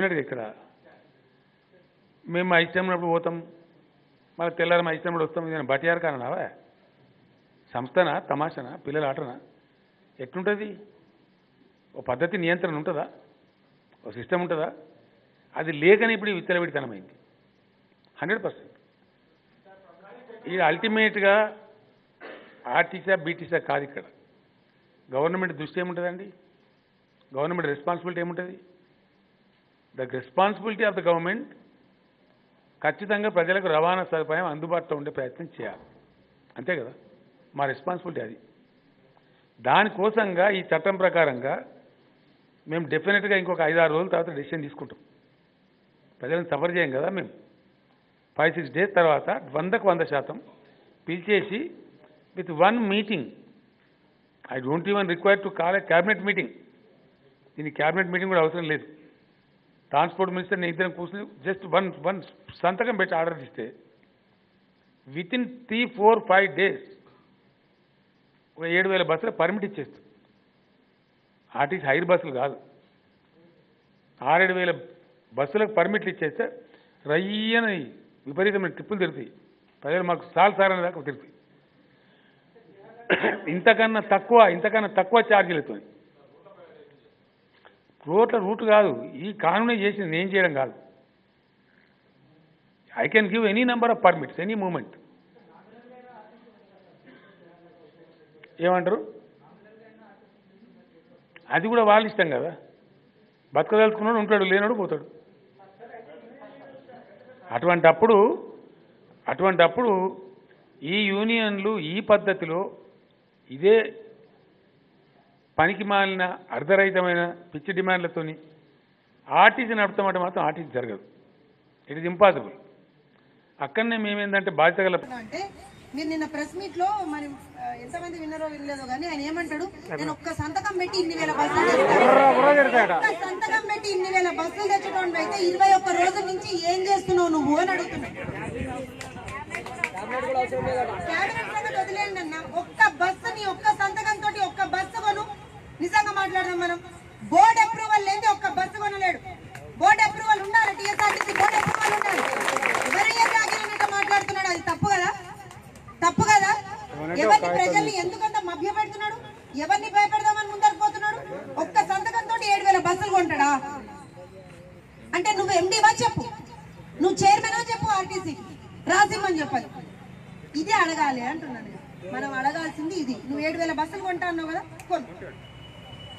డెఫినెట్గా ఇక్కడ. మేము మా పోతాం మళ్ళీ తెల్లారం మా వస్తాం ఇది బటియార్ కానవా సంస్థనా తమాషనా పిల్లల ఆటనా? ఎట్లుంటుంది? ఓ పద్ధతి నియంత్రణ ఉంటుందా? ఓ సిస్టమ్ ఉంటుందా? అది లేకని ఇప్పుడు ఈ విచ్చలవిడితనమైంది హండ్రెడ్ పర్సెంట్. ఇది అల్టిమేట్గా ఆర్టీసా బీటీసా కాదు ఇక్కడ. గవర్నమెంట్ దృష్టి ఏముంటుందండి? గవర్నమెంట్ రెస్పాన్సిబిలిటీ ఏముంటుంది? The responsibility of the government ఖచ్చితంగా ప్రజలకు రవాణా సదుపాయం అందుబాటులో ఉండే ప్రయత్నం చేయాలి. అంతే కదా? మా రెస్పాన్సిబిలిటీ అది. దానికోసంగా ఈ చట్టం ప్రకారంగా మేము డెఫినెట్గా ఇంకొక ఐదు ఆరు రోజుల తర్వాత డెసిషన్ తీసుకుంటాం. ప్రజలను సఫర్ చేయం కదా మేము. ఫైవ్ సిక్స్ డేస్ తర్వాత వందకు వంద శాతం పిలిచేసి with one meeting I don't even require to call a cabinet meeting దీనికి క్యాబినెట్ మీటింగ్ కూడా అవసరం లేదు. ట్రాన్స్పోర్ట్ మినిస్టర్ నేను ఇద్దరం కూర్చుని జస్ట్ వన్ వన్ సంతకం పెట్టి ఆర్డర్ ఇస్తే within three four five days ఒక ఏడు వేల బస్సులు పర్మిట్ ఇచ్చేస్తాం ఆర్టీసీ హైర్ బస్సులు కాదు. ఆరేడు వేల బస్సులకు పర్మిట్లు ఇచ్చేస్తే రయ్యని విపరీతమైన ట్రిప్పులు తిరుగుతాయి. ప్రజలు మాకు సాల్ సార్ అనే దాకా తిరుగుతాయి. ఇంతకన్నా తక్కువ ఇంతకన్నా తక్కువ ఛార్జీలతో రోడ్ల రూట్ కాదు. ఈ కానూనే చేసింది నేను చేయడం కాదు. I can give any number of permits any moment ఏమంటారు? అది కూడా వాళ్ళ ఇష్టం కదా. బతకదలుచుకున్నాడు ఉంటాడు లేనాడు పోతాడు. అటువంటి అప్పుడు అటువంటి అప్పుడు ఈ యూనియన్లు ఈ పద్ధతిలో ఇదే పనికి మాలిన అర్ధరహితమైన పిచ్చి డిమాండ్లతోని ఆర్టీసీ నడుపుతామంటే మాత్రం ఆర్టీసీ జరగదు. ఇట్ ఇస్ ఇంపాసిబుల్ అక్కడనే మేమేందంటే బాధ్యత గల అంటే మీరు నిన్న ప్రెస్ మీట్లో మరి ఎంతమంది విన్నారో వినలేదో కానీ ఆయన ఏమంటాడు? నేను ఒక్క సంతకం పెట్టి ఇన్ని వేల బస్సులు సంతకం పెట్టి ఇన్ని వేల బస్సులు తెచ్చడం అయితే ఇరవై ఒక్క రోజుల నుంచి ఏం చేస్తున్నావు నువ్వు అని అడుగుతున్నావు క్యాబినెట్ సంగతి వదిలేయండి అన్న. ఒక్క బస్సుని ఒక్క సంతకం తోటి ఒక్క బస్సు కొను నిజంగా మాట్లాడదాం మనం. బోర్డ్ అప్రూవల్ లేని ఒక్క బస్సు కొనలేడు. బోర్డ్ అప్రూవల్ ఉండాలి టీఎస్ఆర్టీసీ బోర్డ్ అప్రూవల్ ఉండాలి. ఎవరయ్యా తాగినట్టు మాట్లాడుతున్నాడు అది తప్పు కదా? తప్పు కదా? ఎవరిని ప్రజల్ని ఎందుకంత మభ్య పెడుతున్నాడు ఎవరిని భయపెడదామని ముందరకు పోతున్నాడు? ఒక్క సంతకం తోటి ఏడు వేల బస్సులు కొంటాడా? అంటే నువ్వు ఎండివా చెప్పు. నువ్వు చైర్మన్ చెప్పు ఆర్టీసీ రాసిమ్మని చెప్పాలి ఇదే అడగాలి అంటున్నాను నేను. మనం అడగాల్సింది ఇది. నువ్వు ఏడు వేల బస్సులు కొంటా అన్నావు కదా? కొను.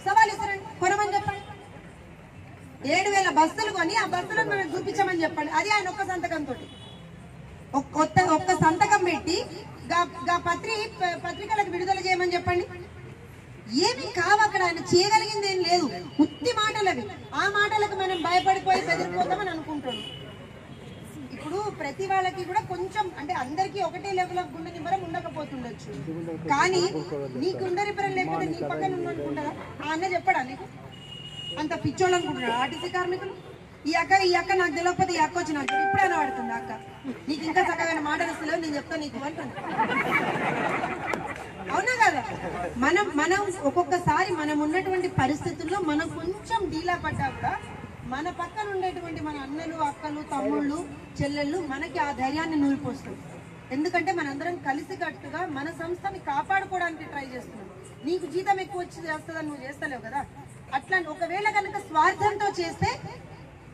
సవాల్ ఇస్తారండి కొనమని చెప్పండి. ఏడు వేల బస్సులు కొని ఆ బస్సులను మనం చూపించమని చెప్పండి. అది ఆయన ఒక్క సంతకంతో కొత్త ఒక్క సంతకం పెట్టి పత్రి పత్రికలకు విడుదల చేయమని చెప్పండి. ఏమి కావు అక్కడ. ఆయన చేయగలిగింది ఏం లేదు. ఉత్తి మాటలవి. ఆ మాటలకు మనం భయపడిపోయి బెదిరిపోతామని అనుకుంటున్నాం. ఇప్పుడు ప్రతి వాళ్ళకి కూడా కొంచెం అంటే అందరికీ ఒకటే లెవెల్ ఆఫ్ గుండె నింబరం ఉండకపోతుండొచ్చు. కానీ నీ గుండె నింబరం లేకపోతే నీ పక్కన ఉన్న ఆ అన్న చెప్పడా నీకు? అంత పిచ్చోళ్ళు అనుకుంటున్నాడు. ఆర్టీసీ కార్మికులు? ఈ అక్క ఈ అక్క నాకు తెలియకపోతే ఈ అక్క వచ్చి నాకు ఇప్పుడే అనబడుతుంది అక్క. నీకు ఇంకా చక్కగా మాటలు వస్తలేవు నేను చెప్తాను నీకు అంటుంది. అవునా కదా? మనం మనం ఒక్కొక్కసారి మనం ఉన్నటువంటి పరిస్థితుల్లో మనం కొంచెం డీలా పడ్డా కూడా మన పక్కన ఉండేటువంటి మన అన్నలు అక్కలు తమ్ముళ్ళు చెల్లెళ్ళు మనకి ఆ ధైర్యాన్ని నూరిపోస్తుంది ఎందుకంటే మనందరం కలిసికట్టుగా మన సంస్థని కాపాడుకోవడానికి ట్రై చేస్తున్నాం. నీకు జీతం ఎక్కువ వచ్చి చేస్తుందని నువ్వు చేస్తలేవు కదా? అట్లా ఒకవేళ కనుక స్వార్థంతో చేస్తే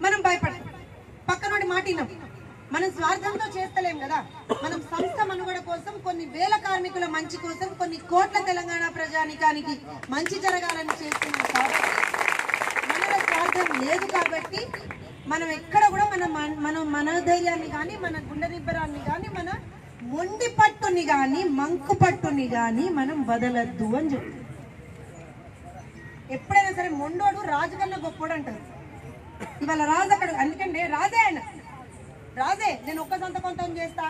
మనం భయపడం పక్కనోడి మాటినాం మనం స్వార్థంతో చేస్తలేం కదా? మనం సంస్థ మనుగడ కోసం కొన్ని వేల కార్మికుల మంచి కోసం కొన్ని కోట్ల తెలంగాణ ప్రజానికానికి మంచి జరగాలని చేస్తున్నాం కాబట్టి మనలో లేదు కాబట్టి మనం ఎక్కడ కూడా మన మన- మన మనోధైర్యాన్ని కానీ మన గుండె నిబ్బరాన్ని కానీ మన మొండి పట్టుని కానీ మంకు పట్టుని కానీ మనం వదలద్దు అని చెప్తుంది. ఎప్పుడైనా సరే మొండోడు రాజు కన్నా గొప్పోడు అంటారు. ఇవాళ రాజు అక్కడ అందుకంటే రాజే ఆయన. రాజే నేను ఒక్క సంతకంతం చేస్తా.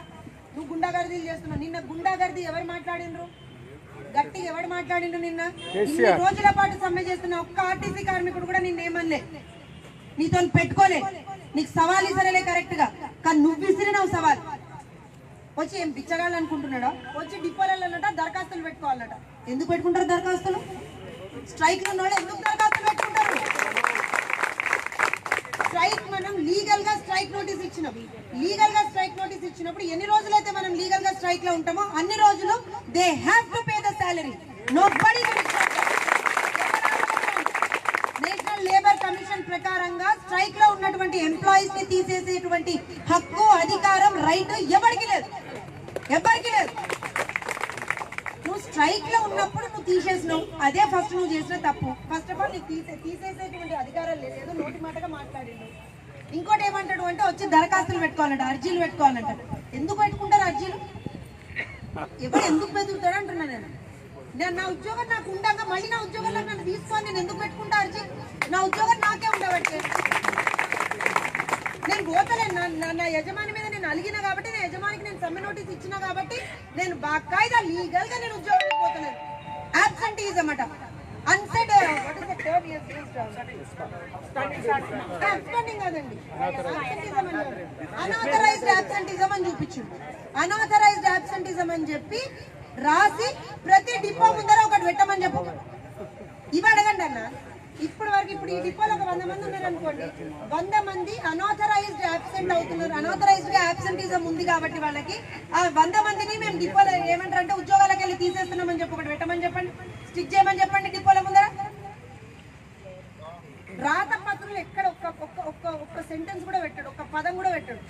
నువ్వు గుండాగర్దీలు చేస్తున్నావు. నిన్న గుండాగర్దీ ఎవరు మాట్లాడిండ్రు గట్టిగా ఎవడు మాట్లాడిండ్రు నిన్న? ఇన్ని రోజుల పాటు సమ్మె చేస్తున్న ఒక్క ఆర్టీసీ కార్మికుడు కూడా నిన్న ఏమనలే. నీతో పెట్టుకోలే. నీకు సవాల్ ఇసరలే కరెక్ట్గా కానీ నువ్వు విసిరినావు సవాల్. వచ్చి ఏం పిచ్చగాళ్ళు అనుకుంటున్నాడా వచ్చి డిపోలలోనట దరఖాస్తులు పెట్టుకోవాలట. ఎందుకు పెట్టుకుంటారు దరఖాస్తులు? స్ట్రైక్లో ఉన్నోళ్ళు ఎందుకు దరఖాస్తులు పెట్టుకుంటారు? స్ట్రైక్ మనం లీగల్గా స్ట్రైక్ నోటీస్ ఇచ్చినాం. లీగల్గా స్ట్రైక్ నోటీస్ ఇచ్చినప్పుడు ఎన్ని రోజులైతే మనం లీగల్గా స్ట్రైక్లో ఉంటామో అన్ని రోజులు they have to pay the salary no national labour commission ప్రకారంగా స్ట్రైక్లో ఉన్నటువంటి ఎంప్లాయీస్ని తీసేసేటువంటి హక్కు అధికారం రైట్ ఎవరికి లేదు. ఎవరికి లేదు. నువ్వు స్ట్రైక్లో ఉన్నప్పుడు నువ్వు తీసేసినావు. అదే ఫస్ట్ నువ్వు చేసిన తప్పు. ఫస్ట్ ఆఫ్ ఆల్ నీకు తీసే తీసేసేటువంటి అధికారం లేదు. ఏదో నోటి మాటగా మాట్లాడిండు. ఇంకోటి ఏమంటాడు అంటే వచ్చి దరఖాస్తులు పెట్టుకోవాలంట అర్జీలు పెట్టుకోవాలంట. ఎందుకు పెట్టుకుంటారు అర్జీలు? ఎవరు ఎందుకు బెదురుతాడు అంటున్నా నేను. నేను నా ఉద్యోగం నాకు ఉండగా మళ్ళీ నా ఉద్యోగంలో నన్ను తీసుకొని నేను ఎందుకు పెట్టుకుంటా అర్జీ నా ఉద్యోగం నాకే ఉండబట్టే. నేను పోతలేను. నా- నా- యజమాని మీద నేను అలిగిన కాబట్టి నా యజమానికి నేను సమ్మె నోటీస్ ఇచ్చిన కాబట్టి నేను బాకాయిదా లీగల్గా నేను ఉద్యోగం పోతలేను. అబ్సెంటీజం అన్నమాట అన్సెడ్ అబ్సెంటింగ్ కాదండి. అనాథరైజ్డ్ అబ్సెంటిజం అని చూపించు అనాథరైజ్డ్ అబ్సెంటిజం అని చెప్పి రాసి ప్రతి డిపో ముందర ఒకటి పెట్టమని చెప్పు. ఇవి అడగండి అన్న. ఇప్పుడు వరకు ఇప్పుడు ఈ డిపోలో ఒక వంద మంది ఉన్నారు అనుకోండి. వంద మంది అనాథరైజ్డ్ యాబ్సెంట్ అవుతున్నారు. అనోథరైజ్డ్గా అబ్సెంటిజం ఉంది కాబట్టి వాళ్ళకి ఆ వంద మందిని మేము డిపోలో ఏమంటారు అంటే ఉద్యోగాలకు వెళ్ళి తీసేస్తున్నామని చెప్పి ఒకటి పెట్టమని చెప్పండి. స్టిక్ చేయమని చెప్పండి డిపోల ముందర. రాత పత్రులు ఎక్కడ? ఒక్క ఒక్క ఒక్క సెంటెన్స్ కూడా పెట్టాడు. ఒక్క పదం కూడా పెట్టాడు.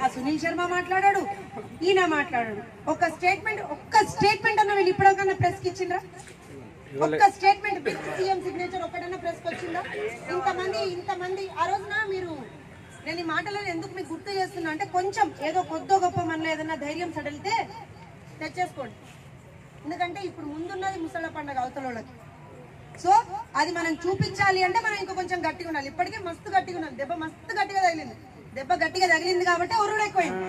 ఆ సునీల్ శర్మ మాట్లాడాడు ఈయన మాట్లాడాడు. ఒక స్టేట్మెంట్ ఒక్క స్టేట్మెంట్ అన్న వీళ్ళు ఇప్పటికన్నా ప్రెస్కి ఇచ్చిండ్రా ఒక్క స్టేట్మెంట్ సీఎం సిగ్నేచర్ ఒక్కడన్నా ప్రెస్కి వచ్చిందా? ఇంతమంది ఇంతమంది ఆ రోజున మీరు నేను ఈ మాటలను ఎందుకు మీకు గుర్తు చేస్తున్నా అంటే కొంచెం ఏదో కొద్దో గొప్ప మనలో ఏదైనా ధైర్యం సడలితే తెచ్చేసుకోండి. ఎందుకంటే ఇప్పుడు ముందున్నది ముసళ్ళ పండగ అవతలోళ్ళకి సో అది మనం చూపించాలి అంటే మనం ఇంకా కొంచెం గట్టిగా ఉండాలి. ఇప్పటికే మస్తు గట్టిగా ఉన్నాం దెబ్బ మస్తు గట్టిగా తగిలింది. దెబ్బ గట్టిగా తగిలింది కాబట్టి ఒరుడు ఎక్కువైంది.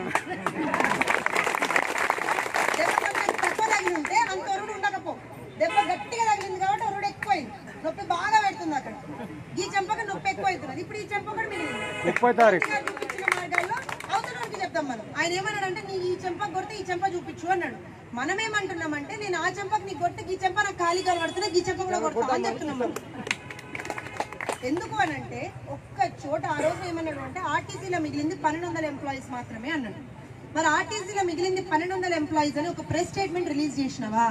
దెబ్బ కొంచెం తక్కువ తగిలి ఉంటే అంత ఒరుడు ఉండకపో. దెబ్బ గట్టిగా తగిలింది కాబట్టి ఒరుడు ఎక్కువైంది. నొప్పి బాగా పెడుతుంది అక్కడ. ఈ చెంపక నొప్పి ఎక్కువ అవుతున్నది ఇప్పుడు ఈ చెంప కూడా మిగిలింది చూపించిన మార్గాల్లో అవతల వారికి చెప్తాం మనం. ఆయన ఏమన్నాడంటే నీ ఈ చెంప కొడితే ఈ చెంప చూపించు అన్నాడు. మనం ఏమంటున్నామంటే నేను ఆ చెంపకి నీ కొడితే ఈ చెంప నాకు ఖాళీ కనబడుతున్నా ఈ చెంప కూడా కొడతా అని చెప్తున్నాం మనం. ఎందుకు అని అంటే ఒక్క చోట ఆ రోజు ఏమన్నాడు అంటే ఆర్టీసీలో మిగిలింది పన్నెండు వందల ఎంప్లాయీస్ మాత్రమే అన్నాడు. మరి ఆర్టీసీలో మిగిలింది పన్నెండు వందల ఎంప్లాయీస్ అని ఒక ప్రెస్ స్టేట్మెంట్ రిలీజ్ చేసినావా?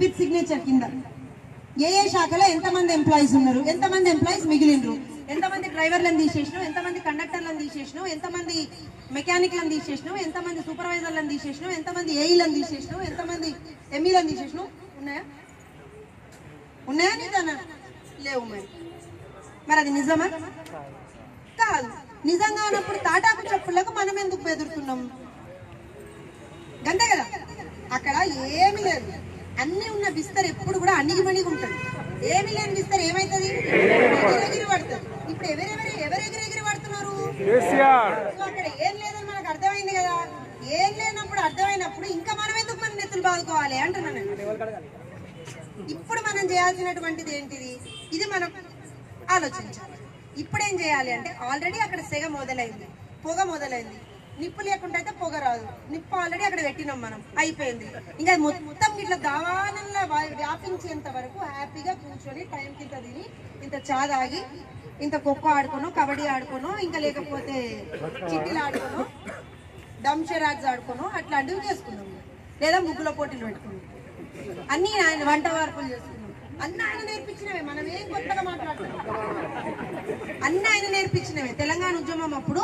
విత్ సిగ్నేచర్ కింద. ఏ ఏ శాఖలో ఎంతమంది ఎంప్లాయీస్ ఉన్నారు? ఎంతమంది ఎంప్లాయీస్ మిగిలినరు ఎంతమంది డ్రైవర్లను తీసేసినావు? ఎంతమంది కండక్టర్లను తీసేసినావు? ఎంతమంది మెకానిక్లను తీసేసినావు? ఎంతమంది సూపర్వైజర్లను తీసేసినావు? ఎంతమంది ఏఈలను తీసేసినావు? ఎంతమంది ఎంఈలను తీసేసినావు? ఉన్నాయా? ఉన్నాయా నిజానా లేవు మరి. మరి అది నిజమా? కాదు. నిజంగా అన్నప్పుడు తాటాకు చెప్పులకు మనం ఎందుకు బెదురుతున్నాం? అంతే కదా? అక్కడ ఏమి లేదు. అన్ని ఉన్న విస్తర్ ఎప్పుడు కూడా అణిగిమణిగి ఉంటుంది. ఏమి లేని విస్తర్ ఏమైతుంది? ఎగిరి పడుతుంది. ఇప్పుడు ఎవరెవరు ఎవరు ఎగిరెగిరి పడుతున్నారు సో అక్కడ ఏం లేదని మనకు అర్థమైంది కదా? ఏం లేనప్పుడు అర్థమైనప్పుడు ఇంకా మనం ఎందుకు మన నెత్తులు బాదుకోవాలి అంటున్నాను నేను. ఇప్పుడు మనం చేయాల్సినటువంటిది ఏంటిది? ఇది మనం ఆలోచించాలి. ఇప్పుడు ఏం చేయాలి అంటే ఆల్రెడీ అక్కడ సెగ మొదలైంది పొగ మొదలైంది. నిప్పు లేకుండా అయితే పొగ రాదు. నిప్పు ఆల్రెడీ అక్కడ పెట్టినాం మనం అయిపోయింది. ఇంకా మొత్తం ఇట్లా దావానంలో వ్యాపించేంత వరకు హ్యాపీగా కూర్చొని టైం కింద తిని ఇంత చా తాగి ఇంత ఖోఖో ఆడుకోను కబడ్డీ ఆడుకోను ఇంకా లేకపోతే చిట్టీలు ఆడుకోను డమ్ షెరాక్స్ ఆడుకోను అట్లాంటివి చేసుకున్నాం. లేదా ముగ్గుల పోటీలు పెట్టుకున్నాం. అన్ని ఆయన వంట వార్పులు చేసుకున్నాం అన్న ఆయన నేర్పించినవే మనం ఏం కొత్తగా మాట్లాడుతున్నాం? అన్న ఆయన నేర్పించినవే. తెలంగాణ ఉద్యమం అప్పుడు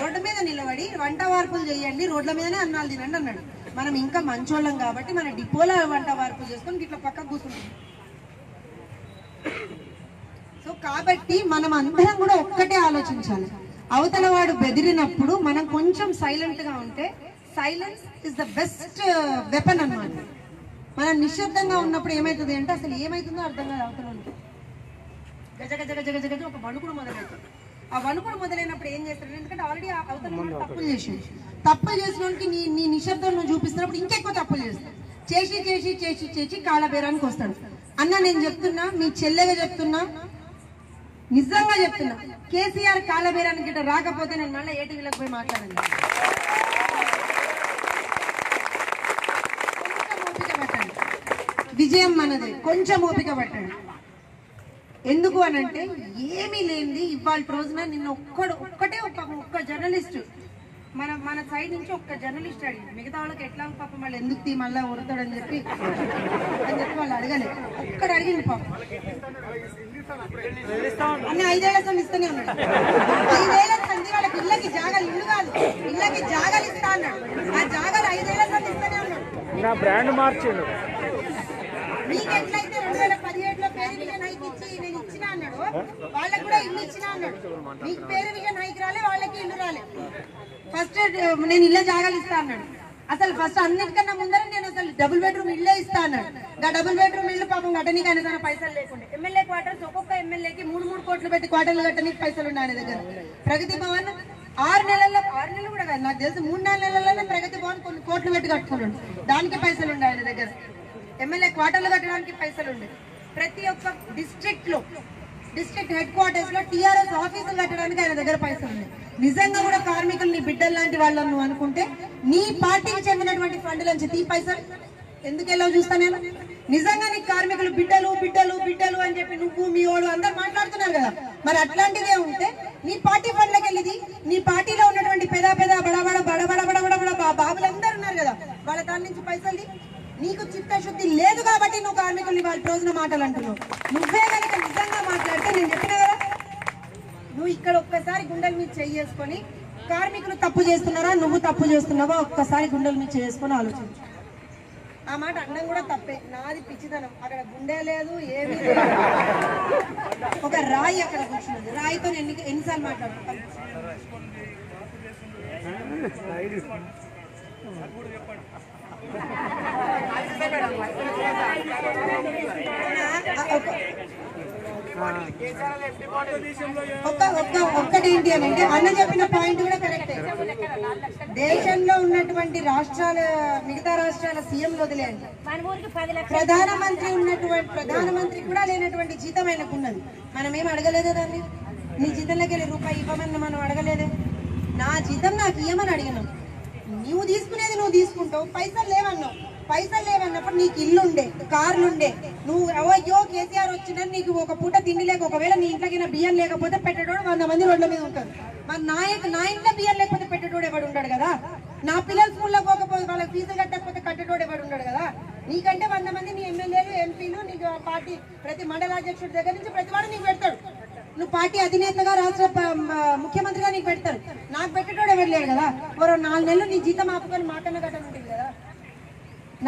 రోడ్డు మీద నిలబడి వంట వార్పులు చేయండి రోడ్ల మీదనే అన్నాలు తినండి అన్నాడు. మనం ఇంకా మంచోళ్ళం కాబట్టి మన డిపోలో వంట వార్పులు చేసుకొని ఇట్లా పక్కకు కూర్చుంటాం. సో కాబట్టి మనం అందరం కూడా ఒక్కటే ఆలోచించాలి. అవతల వాడు బెదిరినప్పుడు మనం కొంచెం సైలెంట్గా ఉంటే silence is the best weapon అన్నమాట. మనం నిశ్శబ్దంగా ఉన్నప్పుడు ఏమైతుంది అంటే అసలు ఏమైతుందో అర్థం కాదు అవతల. గజ గజ గజ గజ గజ ఒక వణుకుడు మొదలవుతుంది. ఆ వణుకుడు మొదలైనప్పుడు ఏం చేస్తారు ఎందుకంటే ఆల్రెడీ అవతల తప్పులు చేసిండు తప్పులు చేసిన వాడికి నీ నీ నిశ్శబ్దం నువ్వు చూపిస్తున్నప్పుడు ఇంకెక్కువ తప్పులు చేస్తాడు. చేసి చేసి చేసి చేసి కాళ్ళ బేరానికి వస్తాడు. అన్న నేను చెప్తున్నా మీ చెల్లెగా చెప్తున్నా నిజంగా చెప్తున్నా కేసీఆర్ గిట్ట రాకపోతే నేను మళ్ళీ ఏటీవీలకు పోయి మాట్లాడండి కొంచెం ఓపిక పట్టండి విజయం మనది కొంచెం ఓపిక పట్టండి. ఎందుకు అని అంటే ఏమీ లేనిది ఇవాళ రోజున నిన్న ఒక్కడు ఒక్కటే ఒక్క ఒక్క జర్నలిస్ట్ మన మన సైడ్ నుంచి ఒక్క జర్నలిస్ట్ అడిగింది. మిగతా వాళ్ళకి ఎట్లా పాపం వాళ్ళు ఎందుకు తీ మళ్ళీ ఉడతాడని చెప్పి అని చెప్పి వాళ్ళు అడగలేదు ఒక్కడు అడిగింది పాపం. అన్ని ఐదేళ్ళ సంది ఇస్తూనే ఉన్నాడు. ఐదేళ్ళ సంది వాళ్ళకి ఇళ్ళకి జాగాలు ఇల్లు కాదు. ఇళ్ళకి జాగాలు ఇస్తా అన్నాడు. ఆ జాగాలు ఐదేళ్ళ సంది ఇస్తూనే ఉన్నాడు. నా బ్రాండ్ మార్చిండు. మీకు రెండు వేల పదిహేడులో పేరు విజన్ హైక్ ఇచ్చి నేను ఇచ్చిన అన్నాడు వాళ్ళకి కూడా ఇల్లు ఇచ్చిన అన్నాడు. మీకు పేరు విజన్ హైక్ రాలే వాళ్ళకి ఇల్లు రాలే. ఫస్ట్ నేను ఇళ్ళ జాగాలు ఇస్తా అన్నాడు. అసలు ఫస్ట్ అన్నిటికన్నా ముందర నేను అసలు డబుల్ బెడ్రూమ్ ఇల్లే ఇస్తా అన్నాడు. ఆ డబుల్ బెడ్రూమ్ ఇల్లు పాపం కట్టనీకి ఆయన తన పైసలు లేకుండా. ఎమ్మెల్యే క్వార్టర్స్ ఒక్కొక్క ఎమ్మెల్యేకి మూడు మూడు కోట్లు పెట్టి క్వార్టర్లు కట్టనీకి పైసలు ఉన్నాయి దగ్గర. ప్రగతి భవన్ ఆరు నెలల్లో ఆరు నెలలు కూడా కాదు నాకు తెలిసి మూడు నాలుగు నెలల్లోనే ప్రగతి భవన్ కొన్ని కోట్లు పెట్టి కట్టుకున్నాడు. దానికి పైసలు ఉన్నాయి ఆయన దగ్గర. ఎమ్మెల్యే క్వార్టర్లు కట్టడానికి పైసలు ఉండే ప్రతి ఒక్క డిస్ట్రిక్ట్లో డిస్ట్రిక్ట్ హెడ్ క్వార్టర్స్లో టీఆర్ఎస్ ఆఫీసులు కట్టడానికి ఆయన దగ్గర పైసలు ఉన్నాయి నిజంగా కూడా కార్మికులు నీ బిడ్డలు లాంటి వాళ్ళను నువ్వు అనుకుంటే నీ పార్టీకి చెందినటువంటి ఫండ్ నుంచి తీ పైసలు. ఎందుకు చూస్తా నేను? నిజంగా నీ కార్మికులు బిడ్డలు బిడ్డలు బిడ్డలు అని చెప్పి నువ్వు మీ వాడు అందరు మాట్లాడుతున్నారు కదా. మరి అట్లాంటిదే ఉంటే నీ పార్టీ ఫండ్లకి వెళ్ళిది. నీ పార్టీలో ఉన్నటువంటి పెద పెద బడబడ బడబడ బడబడ బడ బా- బాబులందరూ ఉన్నారు కదా. వాళ్ళ దాని నుంచి పైసలు నీకు చిత్తశుద్ధి లేదు కాబట్టి నువ్వు కార్మికుల్ని వాళ్ళ రోజున మాటలు అంటున్నావు. నువ్వే కనుక నిజంగా మాట్లాడితే నేను చెప్పిన కదా? నువ్వు ఇక్కడ ఒక్కసారి గుండెల మీద చేసుకొని కార్మికులు తప్పు చేస్తున్నారా? నువ్వు తప్పు చేస్తున్నావా? ఒక్కసారి గుండెల మీద చేసుకొని ఆలోచించు. ఆ మాట అన్నం కూడా తప్పే. నాది పిచ్చితనం. అక్కడ గుండె లేదు ఏమీ ఒక రాయి అక్కడ కూర్చున్నది. రాయితో ఎన్ని ఎన్నిసార్లు మాట్లాడుతాను ఒక్క ఒక్క ఒక్కటి అని అంటే అన్న చెప్పిన పాయింట్ కూడా కరెక్టే దేశంలో ఉన్నటువంటి రాష్ట్రాల మిగతా రాష్ట్రాల సీఎం వదిలేయండి. ప్రధానమంత్రి ఉన్నటువంటి ప్రధానమంత్రి కూడా లేనటువంటి జీతం ఆయనకు ఉన్నది. మనం ఏం అడగలేదే దాన్ని? నీ జీతంలోకి వెళ్ళి రూపాయి ఇవ్వమని మనం అడగలేదే? నా జీతం నాకు ఇవ్వమని అడిగినాం. నువ్వు తీసుకునేది నువ్వు తీసుకుంటావు. పైసలు లేవన్నావు. పైసలు లేవన్నప్పుడు నీకు ఇల్లు ఉండే నువ్వు అయ్యో కేసీఆర్ వచ్చిందని నీకు ఒక పూట తిండి లేక ఒకవేళ నీ ఇంట్లోకైనా బియ్యం లేకపోతే పెట్టేటోడు వంద మంది రోడ్ల మీద ఉంటారు. మరి నా ఇంట్లో- నా ఇంట్లో బియ్యం లేకపోతే పెట్టేటోడు ఎవడు ఉంటాడు కదా? నా పిల్లలు స్కూల్లో పోకపోతే వాళ్ళకి ఫీజులు కట్టకపోతే కట్టేటోడు ఎవడు ఉంటాడు కదా? నీకంటే వంద మంది నీ ఎమ్మెల్యేలు ఎంపీలు నీకు పార్టీ ప్రతి మండలాధ్యక్షుడి దగ్గర నుంచి ప్రతి వాడు నీకు పెడతాడు. నువ్వు పార్టీ అధినేతగా రాష్ట్ర ముఖ్యమంత్రిగా నీకు పెడతారు. నాకు పెట్టేటోడు ఎవరు లేడు కదా. మరో నాలుగు నెలలు నీ జీతం ఆపుకొని మాటన్న గట్టను ఉంటుంది కదా.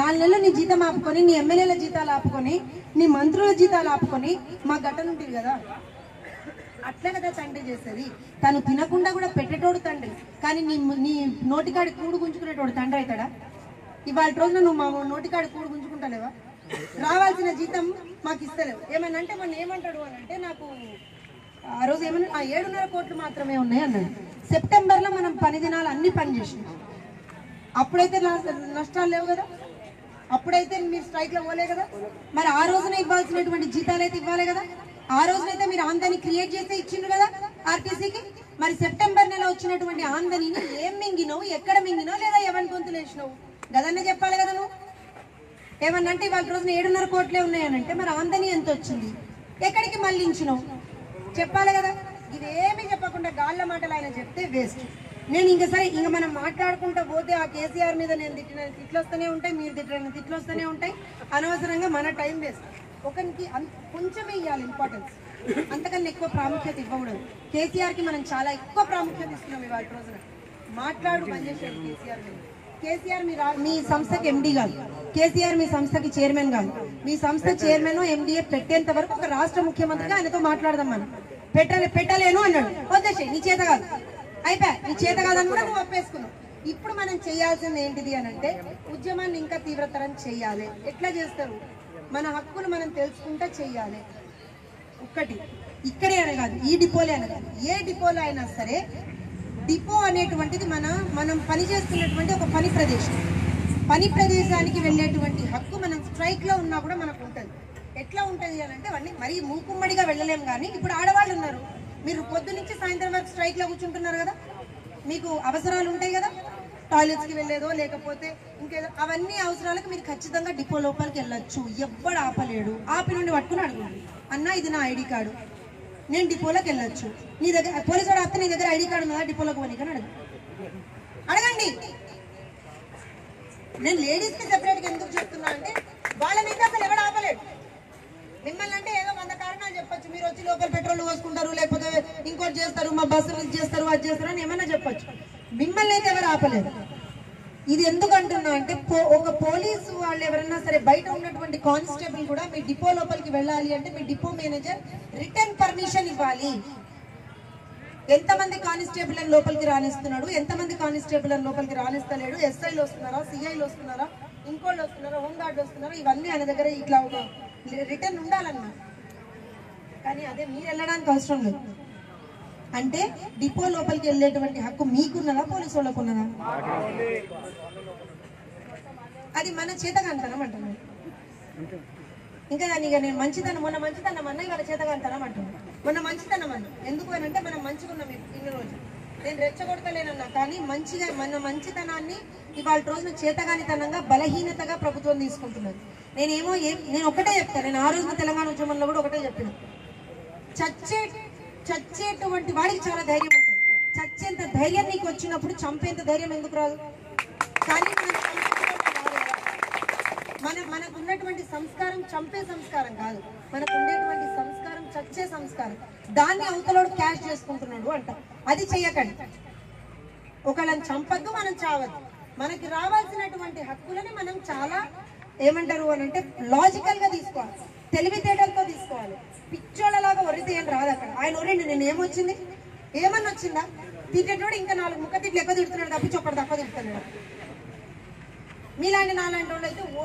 నాలుగు నెలలు నీ జీతం ఆపుకొని నీ ఎమ్మెల్యేల జీతాలు ఆపుకొని నీ మంత్రుల జీతాలు ఆపుకొని మా గట్టను ఉంటుంది కదా. అట్లా కదా తండ్రి చేస్తుంది తను తినకుండా కూడా పెట్టేటోడు తండ్రి. కానీ నీ నీ నోటికాడి కూడు గుంజుకునేటోడు తండ్రి అవుతాడా ఇవాళ రోజున నువ్వు మా నోటికాడి కూడు గుంజుకుంటలేవా? రావాల్సిన జీతం మాకు ఇస్తలేవు. ఏమన్నా అంటే మొన్న ఏమంటాడు అని అంటే నాకు ఆ రోజు ఏమన్నా ఆ ఏడున్నర కోట్లు మాత్రమే ఉన్నాయి అన్నాడు. సెప్టెంబర్లో మనం పని దినాలు అన్ని పని చేసినాం. అప్పుడైతే నష్టాలు లేవు కదా? అప్పుడైతే మీరు స్ట్రైక్లో పోలే కదా? మరి ఆ రోజున ఇవ్వాల్సినటువంటి జీతాలు అయితే ఇవ్వాలి కదా? ఆ రోజునైతే మీరు ఆందని క్రియేట్ చేస్తే ఇచ్చిండ్రు కదా ఆర్టీసీకి? మరి సెప్టెంబర్ నెల వచ్చినటువంటి ఆందనిని ఏం మింగినావు? ఎక్కడ మింగినావు? లేదా ఎవరి గొంతులు వేసినావు? గదన్న చెప్పాలి కదా నువ్వు. ఏమన్నా అంటే ఇవాళ రోజున ఏడున్నర కోట్లే ఉన్నాయనంటే మరి ఆందని ఎంత వచ్చింది? ఎక్కడికి మళ్ళించినావు? చెప్పాలి కదా. ఇదేమీ చెప్పకుండా గాళ్ళ మాటలు ఆయన చెప్తే వేస్ట్. నేను ఇంకా సరే ఇంకా మనం మాట్లాడుకుంటూ పోతే ఆ కేసీఆర్ మీద నేను తిట్టిన తిట్లు వస్తూనే ఉంటాయి మీరు తిట్టిన తిట్లు వస్తూనే ఉంటాయి. అనవసరంగా మన టైం వేస్ట్. ఒకరికి అంత కొంచెమే ఇవ్వాలి ఇంపార్టెన్స్ అంతకన్నా ఎక్కువ ప్రాముఖ్యత ఇవ్వకూడదు. కేసీఆర్కి మనం చాలా ఎక్కువ ప్రాముఖ్యత ఇస్తున్నాం ఇవాళ రోజున. మాట్లాడు పనిచేసాడు కేసీఆర్ మీద. కేసీఆర్ మీ రా- మీ సంస్థకి ఎండీ కాదు. కేసీఆర్ మీ సంస్థకి చైర్మన్ కాదు. మీ సంస్థ చైర్మన్ ఎండిఏ పెట్టేంత వరకు ఒక రాష్ట్ర ముఖ్యమంత్రిగా ఆయనతో మాట్లాడదాం మనం పెట్టలే పెట్టలేను అన్నాడు. వద్దేసి నీ చేత కాదు. అయిపోయా నీ చేత కాదని కూడా నువ్వు ఒప్పేసుకున్నావు. ఇప్పుడు మనం చేయాల్సింది ఏంటిది అని అంటే ఉద్యమాన్ని ఇంకా తీవ్రతరం చేయాలి. ఎట్లా చేస్తారు? మన హక్కులు మనం తెలుసుకుంటా చెయ్యాలి ఒక్కటి. ఇక్కడే అని కాదు ఈ డిపోలే అని కాదు ఏ డిపోలో అయినా సరే డిపో అనేటువంటిది మన మనం పని చేస్తున్నటువంటి ఒక పని ప్రదేశం. పని ప్రదేశానికి వెళ్ళేటువంటి హక్కు మనం స్ట్రైక్లో ఉన్నా కూడా మనకు ఉంటుంది. ఎట్లా ఉంటుంది అని అంటే అవన్నీ మరీ మూకుమ్మడిగా వెళ్ళలేం కానీ ఇప్పుడు ఆడవాళ్ళు ఉన్నారు. మీరు పొద్దు నుంచి సాయంత్రం వరకు స్ట్రైక్లో కూర్చుంటున్నారు కదా? మీకు అవసరాలు ఉంటాయి కదా? టాయిలెట్స్కి వెళ్ళేదో లేకపోతే ఇంకేదో అవన్నీ అవసరాలకు మీరు ఖచ్చితంగా డిపో లోపలికి వెళ్ళొచ్చు. ఎవ్వడు ఆపలేడు. ఆపి నుండి పట్టుకుని అడగండి అన్న ఇది నా ఐడి కార్డు. నేను డిపోలోకి వెళ్ళొచ్చు. నీ దగ్గర పోలీసు వాడు అత్త నీ దగ్గర ఐడి కార్డు ఉందా? డిపోలోకి పోనీకని అడగ. అడగండి. నేను లేడీస్కి సెపరేట్గా ఎందుకు చెప్తున్నా అంటే వాళ్ళనైతే అసలు ఎవడ ఆపలేడు. మిమ్మల్ని అంటే ఏదో వంద కారణాలు చెప్పొచ్చు. మీరు వచ్చి లోకల్ పెట్రోల్ పోసుకుంటారు లేకపోతే ఇంకోటి చేస్తారు మా బస్సులు ఇది చేస్తారు అది చేస్తారు అని ఏమైనా చెప్పొచ్చు. మిమ్మల్ని అయితే ఎవరు ఆపలేదు ఇది ఎందుకు అంటున్నా అంటే ఒక పోలీసు వాళ్ళు ఎవరైనా సరే బయట ఉన్నటువంటి కానిస్టేబుల్ కూడా మీ డిపో లోపలికి వెళ్ళాలి అంటే మీ డిపో మేనేజర్ రిటర్న్ పర్మిషన్ ఇవ్వాలి. ఎంతమంది కానిస్టేబుల్ అని లోపలికి రాణిస్తున్నాడు ఎంతమంది కానిస్టేబుల్ని లోపలికి రాణిస్తలేడు ఎస్ఐలు వస్తున్నారా? సిఐలు వస్తున్నారా? ఇంకోళ్ళు వస్తున్నారా? హోమ్ గార్డ్ వస్తున్నారా? ఇవన్నీ ఆయన దగ్గర ఇట్లా ఒక రిటర్న్ ఉండాలన్నమాట కానీ అదే మీరు వెళ్ళడానికి అవసరం లేదు. అంటే డిపో లోపలికి వెళ్ళేటువంటి హక్కు మీకున్నదా? పోలీసు వాళ్ళకు ఉన్నదా? అది మన చేతగాంతనం అంటున్నాను ఇంకా దాన్ని ఇక నేను మంచితనం మొన్న మంచితనం అన్న ఇవాళ చేతగాంతనం అంటున్నాను మన మంచితనం అన్న. ఎందుకు అని అంటే మనం మంచిగా ఉన్నాం ఇన్ని రోజులు. నేను రెచ్చగొడతలేనన్నా కానీ మంచిగా మన మంచితనాన్ని ఇవాళ రోజున చేతగానితనంగా బలహీనతగా ప్రభుత్వం తీసుకుంటున్నది. నేనేమో ఏం నేను ఒకటే చెప్తాను నేను ఆ రోజున తెలంగాణ ఉద్యమంలో కూడా ఒకటే చెప్పిన. చచ్చే చచ్చేటువంటి వాడికి చాలా ధైర్యం ఉంటుంది. చచ్చేంత ధైర్యం నీకు వచ్చినప్పుడు చంపేంత ధైర్యం ఎందుకు రాదు? కానీ మన మనకు ఉన్నటువంటి సంస్కారం చంపే సంస్కారం కాదు. మనకు ఉండేటువంటి సంస్కారం చచ్చే సంస్కారం. దాన్ని అవతలోడు క్యాష్ చేసుకుంటున్నాడు అంట. అది చెయ్యకండి ఒకళ్ళని చంపద్దు మనం చావద్దు. మనకి రావాల్సినటువంటి హక్కులని మనం చాలా ఏమంటారు అని అంటే లాజికల్గా తీసుకోవాలి. తెలివితేటలతో తీసుకోవాలి. పిచ్చోళ్ళలాగా ఒరితే ఏం రాదు అక్కడ. ఆయన ఒరిండి నేను ఏమొచ్చింది? ఏమన్నా వచ్చిందా తిట్టేటోడు ఇంకా నాలుగు ముక్క తిట్లు ఎక్కువ తిడుతున్నాడు తప్పించి ఒకటి తక్కువ తిడుతున్నాడు. మీలాంటి నాలాంటి వాళ్ళు అయితే ఓ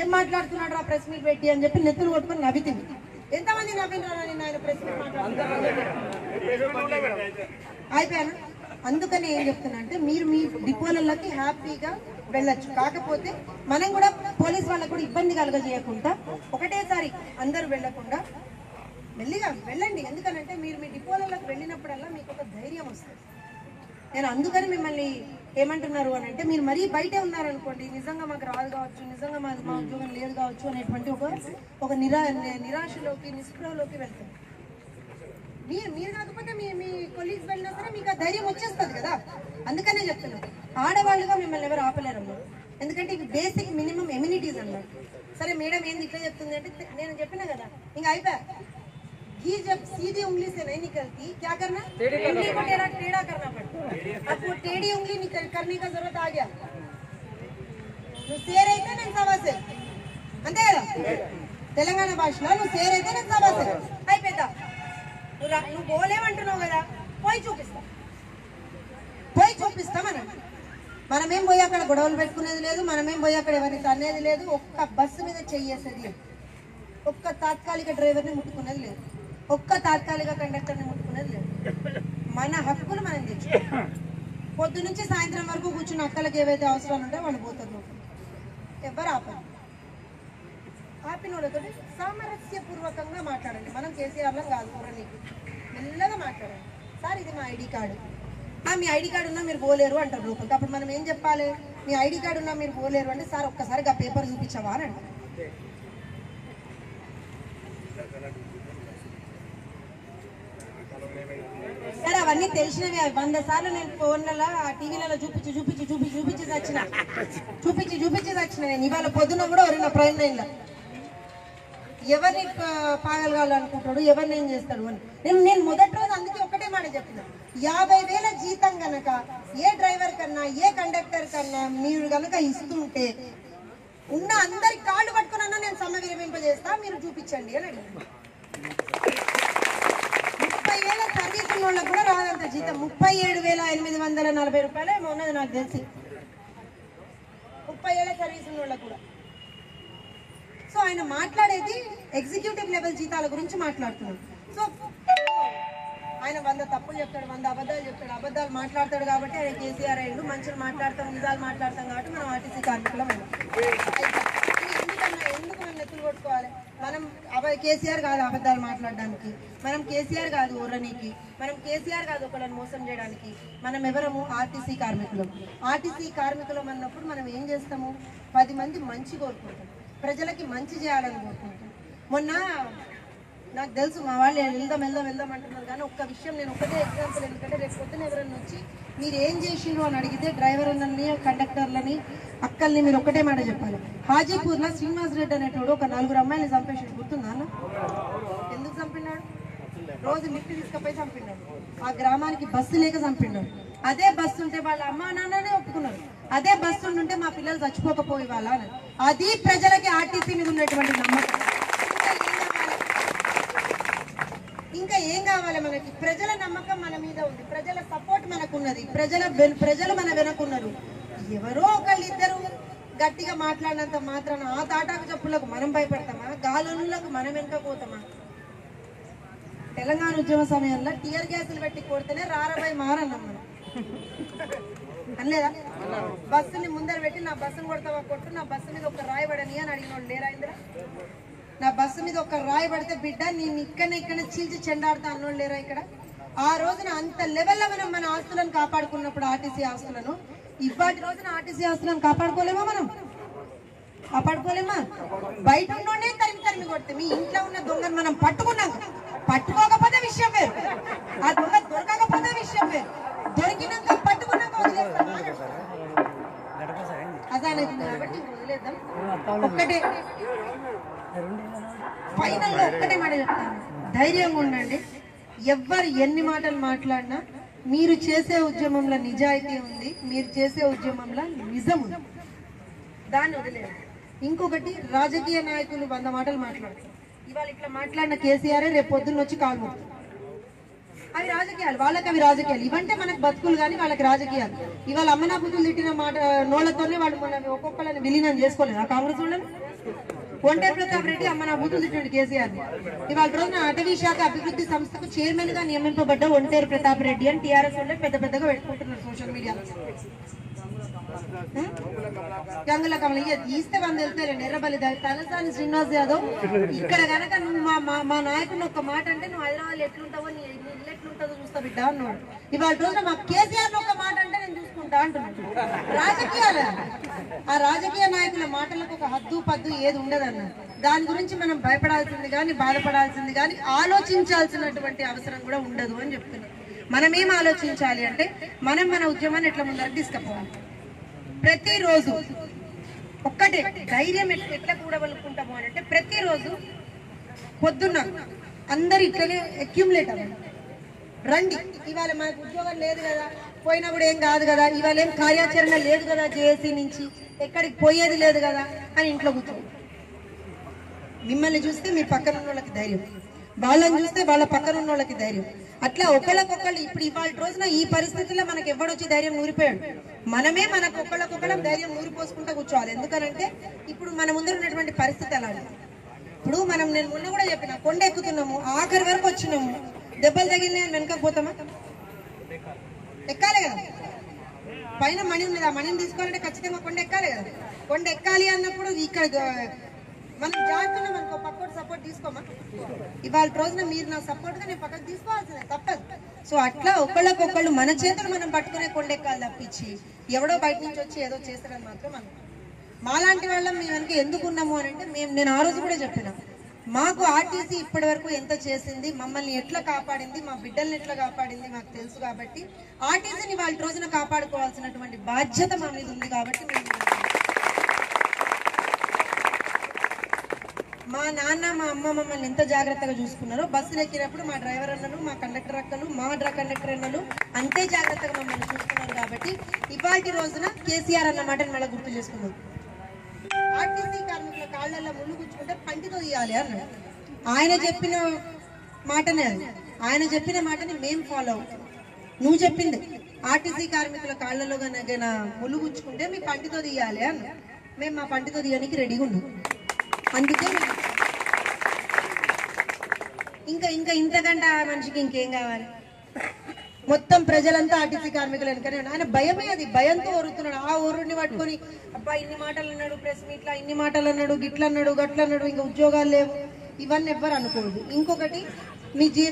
ఏం మాట్లాడుతున్నాడు రా ప్రెస్ మీట్ పెట్టి అని చెప్పి నెత్తులు కొట్టుకొని నవ్వితివి ఎంతమంది నవ్వినరా నిన్న ఆయన ప్రెస్ అయిపోయాను? అందుకని ఏం చెప్తున్నా అంటే మీరు మీ డిపోలలోకి హ్యాపీగా వెళ్ళొచ్చు. కాకపోతే మనం కూడా పోలీస్ వాళ్ళకు కూడా ఇబ్బంది కలగజేయకుండా ఒకటేసారి అందరూ వెళ్ళకుండా మెల్లిగా వెళ్ళండి. ఎందుకనంటే మీరు మీ డిపోలలోకి వెళ్ళినప్పుడల్లా మీకు ఒక ధైర్యం వస్తుంది. నేను అందుకని మిమ్మల్ని ఏమంటున్నారు అని అంటే మీరు మరీ బయటే ఉన్నారనుకోండి నిజంగా మాకు రాదు కావచ్చు నిజంగా మాది మా ఉద్యోగం లేదు కావచ్చు అనేటువంటి ఒక ఒక నిరా నిరాశలోకి నిస్పృహలోకి వెళ్తారు. మీరు మీరు కాకపోతే మీ మీ కొలీగ్స్ వెళ్ళినా సరే మీకు ఆ ధైర్యం వచ్చేస్తుంది కదా. అందుకనే చెప్తున్నాను ఆడవాళ్ళుగా మిమ్మల్ని ఎవరు ఆపలేరమ్మా. ఎందుకంటే ఇవి బేసిక్ మినిమం ఎమ్యూనిటీస్ అన్నమాట. సరే మేడం ఏంది ఇట్లా చెప్తుంది అంటే నేను చెప్పినా కదా. ఇంకా అయిపోయా. घी जब सीधी उंगली से नहीं निकलती क्या करना उंगली को टेढ़ा टेढ़ा करना पड़ता है अब वो टेढ़ी उंगली निकल करने का जरूरत आ गया నువ్వు సేర్ అయితే నేను సవాసే అంతే కదా తెలంగాణ భాషలో నువ్వు సేర్ అయితే నేను సవాసే అయిపోయిందా నువ్వు రా- నువ్వు పోలేమంటున్నావు కదా పోయి చూపిస్తా పోయి చూపిస్తామనండి మనమేం పోయి అక్కడ గొడవలు పెట్టుకునేది లేదు మనమేం పోయి అక్కడ ఎవరిని అనేది లేదు ఒక్క బస్సు మీద చెయ్యేసేది లేదు ఒక్క తాత్కాలిక డ్రైవర్ని ముట్టుకునేది లేదు ఒక్క తాత్కాలిక కండక్టర్ని ముట్టుకునేది లేదు. మన హక్కులు మనం తెచ్చుకోవాలి. పొద్దు నుంచి సాయంత్రం వరకు కూర్చున్న అక్కలకి ఏవైతే అవసరాలు ఉంటాయో వాళ్ళు పోతారు లోపలికి. ఎవరు ఆపరు. ఆపినోళ్ళతో సామరస్యపూర్వకంగా మాట్లాడండి. మనం కేసీఆర్లో కాదు కూడా నీకు మెల్లగా మాట్లాడండి. సార్ ఇది మా ఐడి కార్డు. మీ ఐడి కార్డు ఉన్నా మీరు పోలేరు అంటారు లోపలికి. అప్పుడు మనం ఏం చెప్పాలి? మీ ఐడి కార్డు ఉన్నా మీరు పోలేరు అంటే సార్ ఒక్కసారి ఆ పేపర్ చూపించవా అని అంటారు అన్ని తెలిసినవి. అవి వంద సార్లు నేను ఫోన్లలో టీవీలలో చూపించి చూపించి చూపించి చూపించి వచ్చిన చూపించి చూపించి వచ్చిన నేను. ఇవాళ పొద్దున కూడా ఎవరైనా ప్రైమ్ లైన్లో ఎవరిని పాగలగాలనుకుంటాడు ఎవరిని ఏం చేస్తాడు అని. నేను నేను మొదటి రోజు అందుకే ఒకటే మాట చెప్పిన యాభై వేల జీతం కనుక ఏ డ్రైవర్ కన్నా ఏ కండక్టర్ కన్నా మీరు కనుక ఇస్తుంటే ఉన్న అందరి కాళ్ళు పట్టుకున్నా నేను సమ్మె విరమింపజేస్తా మీరు చూపించండి అని అడిగాను ముప్పై వేల వాళ్ళకి కూడా రాదంత జీతం. ముప్పై ఏడు వేల ఎనిమిది వందల నలభై రూపాయలు ఏమో ఉన్నది నాకు తెలిసి. ముప్పై ఏళ్ళ సర్వీస్ ఉన్న వాళ్ళకి కూడా. సో ఆయన మాట్లాడేది ఎగ్జిక్యూటివ్ లెవెల్ జీతాల గురించి మాట్లాడుతున్నాడు. సో ఆయన వంద తప్పులు చెప్తాడు వంద అబద్ధాలు చెప్తాడు. అబద్ధాలు మాట్లాడతాడు కాబట్టి ఆయన కేసీఆర్ అయ్యాడు మంచిగా మాట్లాడతాం నిజాలు మాట్లాడతాం కాబట్టి మనం ఆర్టీసీ కార్మికులం అయ్యాం. ఎందుకు మనం నెత్తులు కొట్టుకోవాలి? మనం అబ కేసీఆర్ కాదు అబద్ధాలు మాట్లాడడానికి. మనం కేసీఆర్ కాదు ఊరనీకి. మనం కేసీఆర్ కాదు ఒకళ్ళని మోసం చేయడానికి. మనం ఎవరము? ఆర్టీసీ కార్మికులం. ఆర్టీసీ కార్మికులం అన్నప్పుడు మనం ఏం చేస్తాము? పది మంది మంచి కోరుకుంటాం. ప్రజలకి మంచి చేయాలని కోరుకుంటాం. మొన్న నాకు తెలుసు మా వాళ్ళు వెళ్దాం వెళ్దాం వెళ్దాం అంటున్నారు. కానీ ఒక్క విషయం నేను ఒకటే ఎగ్జాంపుల్ ఎందుకంటే రేపు పొద్దున ఎవరన్నా వచ్చి మీరు ఏం చేసిండ్రు అని అడిగితే డ్రైవర్ కండక్టర్లని అక్కల్ని మీరు ఒకటే మాట చెప్పాలి. హాజీపూర్లో శ్రీనివాస్ రెడ్డి అనేటోడు ఒక నలుగురు అమ్మాయిని చంపేసాడు గుర్తుందా అన్న? ఎందుకు చంపినాడు? రోజు లిఫ్ట్ తీసుకుపోయి చంపినాడు. ఆ గ్రామానికి బస్సు లేక చంపినాడు. అదే బస్సు ఉంటే వాళ్ళ అమ్మ నాన్ననే ఒప్పుకున్నారు. అదే బస్సు ఉంటే మా పిల్లలు చచ్చిపోకపోయి వాళ్ళ అని అది ప్రజలకి ఆర్టీసీ మీద ఉన్నటువంటి నమ్మకం. ఇంకా ఏం కావాలి? మనకి? ప్రజల నమ్మకం మన మీద ఉంది. ప్రజల సపోర్ట్ మనకు ఉన్నది ప్రజల ప్రజలు మన వెనకున్నారు. ఎవరో ఒకళ్ళు ఇద్దరు గట్టిగా మాట్లాడినంత మాత్రాన ఆ తాటాకు చెప్పులకు మనం భయపడతామా? గాలులకు మనం వెనక పోతామా తెలంగాణ ఉద్యమ సమయంలో టియర్ గ్యాసులు పెట్టి కొడితేనే రారబై మారన్నాం మనం. అనలేదా? బస్సుని ముందర పెట్టి నా బస్సును కొడతావా? కొట్టు నా బస్సు మీద ఒక రాయి పడని అని అడిగిన వాళ్ళు లేరా ఇంద్ర? నా బస్సు మీద ఒక రాయి పడితే బిడ్డ నేను ఇక్కడనే ఇక్కడ చీల్చి చెండాడుతా అన్నోళ్ళు లేరా ఇక్కడ? ఆ రోజున అంత లెవెల్లో మనం మన ఆస్తులను కాపాడుకున్నప్పుడు ఆర్టీసీ ఆస్తులను ఇవాటి రోజున ఆర్టీసీ ఆస్తులను కాపాడుకోలేమా మనం? కాపాడుకోలేమా? బయట ఉండే తరిమి తరిమి కొడితే మీ ఇంట్లో ఉన్న దొంగను మనం పట్టుకున్నాం. పట్టుకోకపోతే విషయం వేరు. ఆ దొంగ దొరకకపోతే విషయం వేరు. దొరికినాక పట్టుకున్నాక వదిలేస్తామా కాబట్టి వదిలేద్దాం. ఒక్కటే. ఫైనల్గా ఒక్కటే మాట చెప్తాను. ధైర్యంగా ఉండండి. ఎవ్వరు ఎన్ని మాటలు మాట్లాడినా మీరు చేసే ఉద్యమంలో నిజాయితీ ఉంది మీరు చేసే ఉద్యమంలో నిజం ఉంది. దాన్ని వదిలేదు ఇంకొకటి రాజకీయ నాయకులు వంద మాటలు మాట్లాడతారు. ఇవాళ ఇట్లా మాట్లాడిన కేసీఆర్ రేపు పొద్దున్న వచ్చి కాలు అవి రాజకీయాలు వాళ్ళకి అవి రాజకీయాలు. ఇవంటే మనకు బతుకులు కానీ వాళ్ళకి రాజకీయాలు. ఇవాళ అమ్మనా బుద్ధులు తిట్టిన మాట నోళ్ళతోనే వాళ్ళు మన ఒక్కొక్కళ్ళని విలీనం చేసుకోలేదు ఆ కాంగ్రెస్ వాళ్ళని? ఒంటే ప్రతాప్ రెడ్డి అమ్మ నా బుద్ధులు తిట్టిండు కేసీఆర్ని. ఇవాళ రోజున అటవీ శాఖ అభివృద్ధి సంస్థకు చైర్మన్గా నియమింపబడ్డ ఒంటేరు ప్రతాప్ రెడ్డి అని టీఆర్ఎస్ వాళ్ళే పెద్ద పెద్దగా పెట్టుకుంటున్నారు సోషల్ మీడియాలో గంగుల కమల. తీస్తే వంద వెళ్తారు ఎర్రబల్లి తలసాని శ్రీనివాస్ యాదవ్. ఇక్కడ గనక నువ్వు మా మా నాయకుని ఒక మాట అంటే నువ్వు హైదరాబాద్ ఎట్లుంటావో నీ నీ ఇల్లు ఎట్లుంటుందో చూస్తా బిడ్డ అన్నాడు. ఇవాళ రోజున మా కేసీఆర్ ఒక మాట అంటే నేను చూసుకుంటా అంటున్నాడు రాజకీయాలు? ఆ రాజకీయ నాయకుల మాటలకు ఒక హద్దు పద్దు ఏది ఉండదన్న. దాని గురించి మనం భయపడాల్సింది కానీ బాధపడాల్సింది కానీ ఆలోచించాల్సినటువంటి అవసరం కూడా ఉండదు అని చెప్తున్నాం. మనం ఏం ఆలోచించాలి అంటే మనం మన ఉద్యమాన్ని ఎట్లా ముందరకు తీసుకుపోవాలి? ప్రతిరోజు ఒక్కటే ధైర్యం ఎట్లా ఎట్లా కూడవలుకుంటాము అని అంటే ప్రతిరోజు పొద్దున్న అందరు ఇట్లనే అక్యుములేట్ అవ్వండి రండి ఇవాళ మనకు ఉద్యోగం లేదు కదా పోయినా కూడా ఏం కాదు కదా. ఇవాళ ఏం కార్యాచరణ లేదు కదా జేఏసీ నుంచి. ఎక్కడికి పోయేది లేదు కదా అని ఇంట్లో కూర్చోండి మిమ్మల్ని చూస్తే మీ పక్కన ఉన్న వాళ్ళకి ధైర్యం. వాళ్ళని చూస్తే వాళ్ళ పక్కన ఉన్న వాళ్ళకి ధైర్యం. అట్లా ఒకళ్ళకొకళ్ళు ఇప్పుడు ఇవాళ రోజున ఈ పరిస్థితుల్లో మనకి ఎవడొచ్చి ధైర్యం నూరిపోయాడు? మనమే మనకు ఒకళ్ళకొకళ్ళం ధైర్యం నూరిపోసుకుంటూ కూర్చోవాలి. ఎందుకనంటే ఇప్పుడు మన ముందర ఉన్నటువంటి పరిస్థితి అలాంటి ఇప్పుడు మనం నేను మొన్న కూడా చెప్పిన కొండ ఎక్కుతున్నాము ఆఖరి వరకు వచ్చినాము. దెబ్బలు తగిలినాయని వెనకపోతామా ఎక్కాలి కదా. పైన మణి ఉన్నది ఆ మణిని తీసుకోవాలంటే ఖచ్చితంగా కొండ ఎక్కాలి కదా. కొండ ఎక్కాలి అన్నప్పుడు ఇక్కడ మనం జాగ్రత్తగా మనకు పక్కోటి సపోర్ట్ తీసుకోమా? ఇవాళ రోజున మీరు నా సపోర్ట్గా నేను పక్కకు తీసుకోవాల్సిందే తప్పదు. సో అట్లా ఒకళ్ళకొకళ్ళు మన చేతులు మనం పట్టుకునే కొండ ఎక్కాలి తప్పించి ఎవడో బయట నుంచి వచ్చి ఏదో చేస్తారని మాత్రం మనం మాలాంటి వాళ్ళం మేము వెనక ఎందుకు ఉన్నాము అని అంటే మేము నేను ఆ రోజు కూడా చెప్పిన. మాకు ఆర్టీసీ ఇప్పటి వరకు ఎంత చేసింది మమ్మల్ని ఎట్లా కాపాడింది మా బిడ్డల్ని ఎట్లా కాపాడింది మాకు తెలుసు కాబట్టి ఆర్టీసీని వాళ్ళ రోజున కాపాడుకోవాల్సినటువంటి బాధ్యత మా మీద ఉంది కాబట్టి మేము మా నాన్న మా అమ్మ మమ్మల్ని ఎంత జాగ్రత్తగా చూసుకున్నారో బస్సులు ఎక్కినప్పుడు మా డ్రైవర్ అన్నలు మా కండక్టర్ అక్కలు మా డ్ర కండక్టర్ అన్నలు అంతే జాగ్రత్తగా మమ్మల్ని చూసుకున్నారు కాబట్టి ఇవాటి రోజున కేసీఆర్ అన్న మళ్ళీ గుర్తు చేసుకున్నాం ఆర్టీసీ కార్మికులు అంటే పంటితో తీయాలి అన్న ఆయన చెప్పిన మాటనే అది. ఆయన చెప్పిన మాటని మేము ఫాలో అవుతాం. నువ్వు చెప్పింది. ఆర్టీసీ కార్మికుల కాళ్ళలో కనుక ములుగుచ్చుకుంటే మీ పంటితో తీయాలి అన్న మేము మా పంటితో తీయడానికి రెడీగా ఉన్నాం అందుకే ఇంకా ఇంకా ఇంతకంటే ఆ మనిషికి ఇంకేం కావాలి? మొత్తం ప్రజలంతా ఆర్టీసీ కార్మికులు వెనుకనే ఆయన భయమే అది. భయంతో ఓరుతున్నాడు ఆ ఊరుని పట్టుకొని అబ్బా ఇన్ని మాటలు అన్నాడు ప్రెస్ మీట్లా ఇన్ని మాటలు అన్నాడు గిట్ల అన్నాడు గట్ల అన్నాడు ఇంకా ఉద్యోగాలు లేవు. ఇవన్నీ ఎవ్వరు అనుకోవద్దు ఇంకొకటి మీ జీ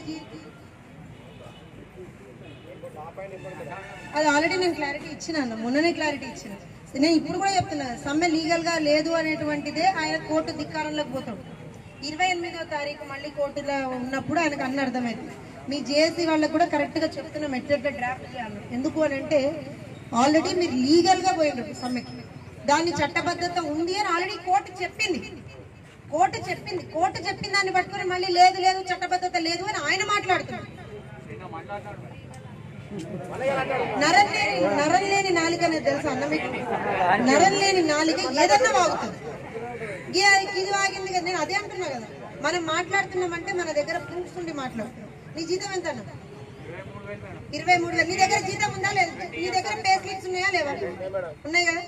అది ఆల్రెడీ నేను క్లారిటీ ఇచ్చిన అన్న. మొన్ననే క్లారిటీ ఇచ్చిన. నేను ఇప్పుడు కూడా చెప్తున్నా సమ్మె లీగల్గా లేదు అనేటువంటిదే ఆయన కోర్టు ధిక్కారంలోకి పోతాడు. ఇరవై ఎనిమిదో తారీఖు మళ్ళీ కోర్టులో ఉన్నప్పుడు ఆయనకు అన్న అర్థమైంది. మీ జేఏసీ వాళ్ళకు కూడా కరెక్ట్గా చెప్తున్నాం ఎట్లెట్లా డ్రాఫ్ట్ చేయాలి. ఎందుకు అని అంటే ఆల్రెడీ మీరు లీగల్గా పోయినారు సమ్మెకి. దాని చట్టబద్ధత ఉంది అని ఆల్రెడీ కోర్టు చెప్పింది. కోర్టు చెప్పింది. కోర్టు చెప్పిన దాన్ని పట్టుకుని మళ్ళీ లేదు లేదు చట్టబద్ధత లేదు అని ఆయన మాట్లాడుతున్నాడు. నరం లేని నరం లేని నాలిక అనేది తెలుసా అన్న మీకు? నరం లేని నాలిక ఏదన్నా వాగుతుంది. ఇది- ఇది వాగింది కదా నేను అదే అంటున్నా కదా. మనం మాట్లాడుతున్నామంటే మన దగ్గర ప్రూఫ్స్ ఉండి మాట్లాడుతున్నాం. నీ జీతం ఎంత ఇరవై మూడు వేలు. నీ దగ్గర జీతం ఉందా లేదు? నీ దగ్గర పే స్లిప్స్ ఉన్నాయా లేవా? ఉన్నాయి కదా.